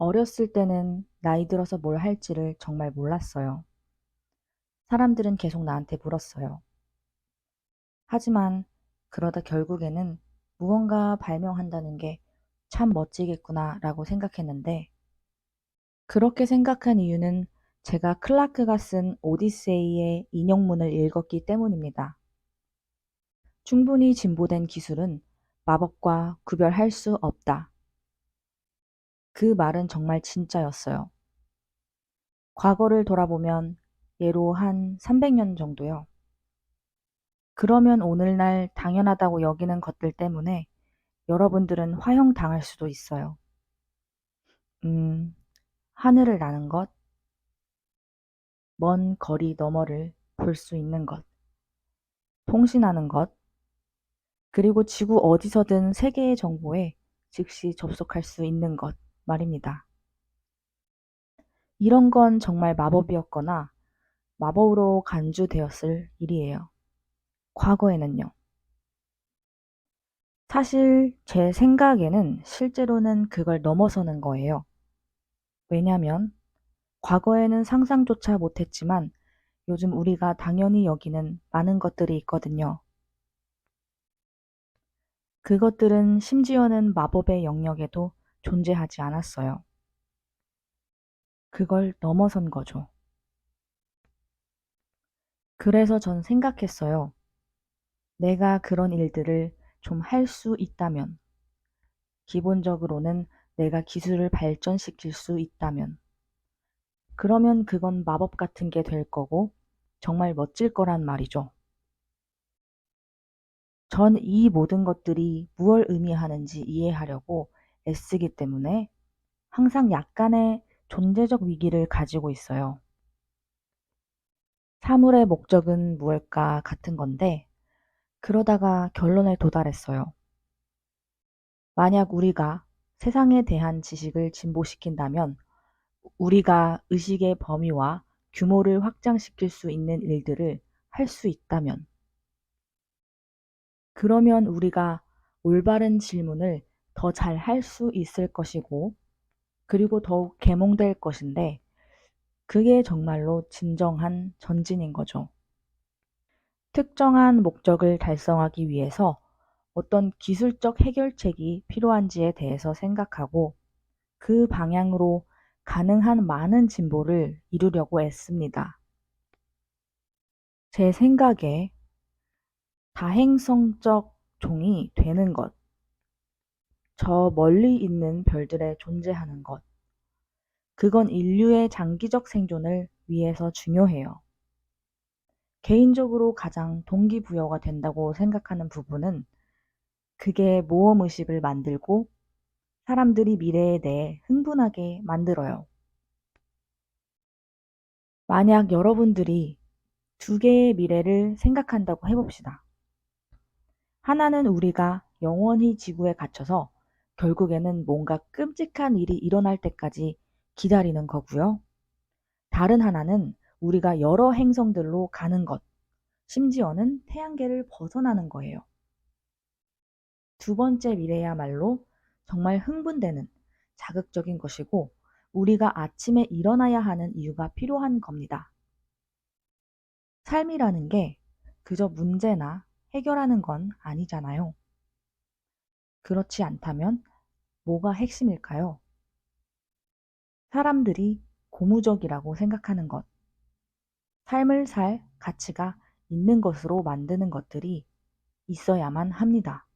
어렸을 때는 나이 들어서 뭘 할지를 정말 몰랐어요. 사람들은 계속 나한테 물었어요. 하지만 그러다 결국에는 무언가 발명한다는 게 참 멋지겠구나 라고 생각했는데 그렇게 생각한 이유는 제가 클라크가 쓴 오디세이의 인용문을 읽었기 때문입니다. 충분히 진보된 기술은 마법과 구별할 수 없다. 그 말은 정말 진짜였어요. 과거를 돌아보면 예로 한 300년 정도요. 그러면 오늘날 당연하다고 여기는 것들 때문에 여러분들은 화형당할 수도 있어요. 음, 하늘을 나는 것, 먼 거리 너머를 볼 수 있는 것, 통신하는 것, 그리고 지구 어디서든 세계의 정보에 즉시 접속할 수 있는 것 말입니다. 이런 건 정말 마법이었거나 마법으로 간주되었을 일이에요. 과거에는요. 사실 제 생각에는 실제로는 그걸 넘어서는 거예요. 왜냐면 과거에는 상상조차 못했지만 요즘 우리가 당연히 여기는 많은 것들이 있거든요. 그것들은 심지어는 마법의 영역에도 존재하지 않았어요. 그걸 넘어선 거죠. 그래서 전 생각했어요. 내가 그런 일들을 좀 할 수 있다면, 기본적으로는 내가 기술을 발전시킬 수 있다면, 그러면 그건 마법 같은 게 될 거고, 정말 멋질 거란 말이죠. 전 이 모든 것들이 무엇을 의미하는지 이해하려고 애쓰기 때문에 항상 약간의 존재적 위기를 가지고 있어요. 사물의 목적은 무엇일까 같은 건데, 그러다가 결론에 도달했어요. 만약 우리가 세상에 대한 지식을 진보시킨다면 우리가 의식의 범위와 규모를 확장시킬 수 있는 일들을 할 수 있다면 그러면 우리가 올바른 질문을 더 잘 할 수 있을 것이고 그리고 더욱 계몽될 것인데 그게 정말로 진정한 전진인 거죠. 특정한 목적을 달성하기 위해서 어떤 기술적 해결책이 필요한지에 대해서 생각하고 그 방향으로 가능한 많은 진보를 이루려고 애씁니다. 제 생각에 다행성적 종이 되는 것, 저 멀리 있는 별들에 존재하는 것, 그건 인류의 장기적 생존을 위해서 중요해요. 개인적으로 가장 동기부여가 된다고 생각하는 부분은 그게 모험의식을 만들고 사람들이 미래에 대해 흥분하게 만들어요. 만약 여러분들이 두 개의 미래를 생각한다고 해봅시다. 하나는 우리가 영원히 지구에 갇혀서 결국에는 뭔가 끔찍한 일이 일어날 때까지 기다리는 거고요. 다른 하나는 우리가 여러 행성들로 가는 것, 심지어는 태양계를 벗어나는 거예요. 두 번째 미래야말로 정말 흥분되는 자극적인 것이고 우리가 아침에 일어나야 하는 이유가 필요한 겁니다. 삶이라는 게 그저 문제나 해결하는 건 아니잖아요. 그렇지 않다면 뭐가 핵심일까요? 사람들이 고무적이라고 생각하는 것, 삶을 살 가치가 있는 것으로 만드는 것들이 있어야만 합니다.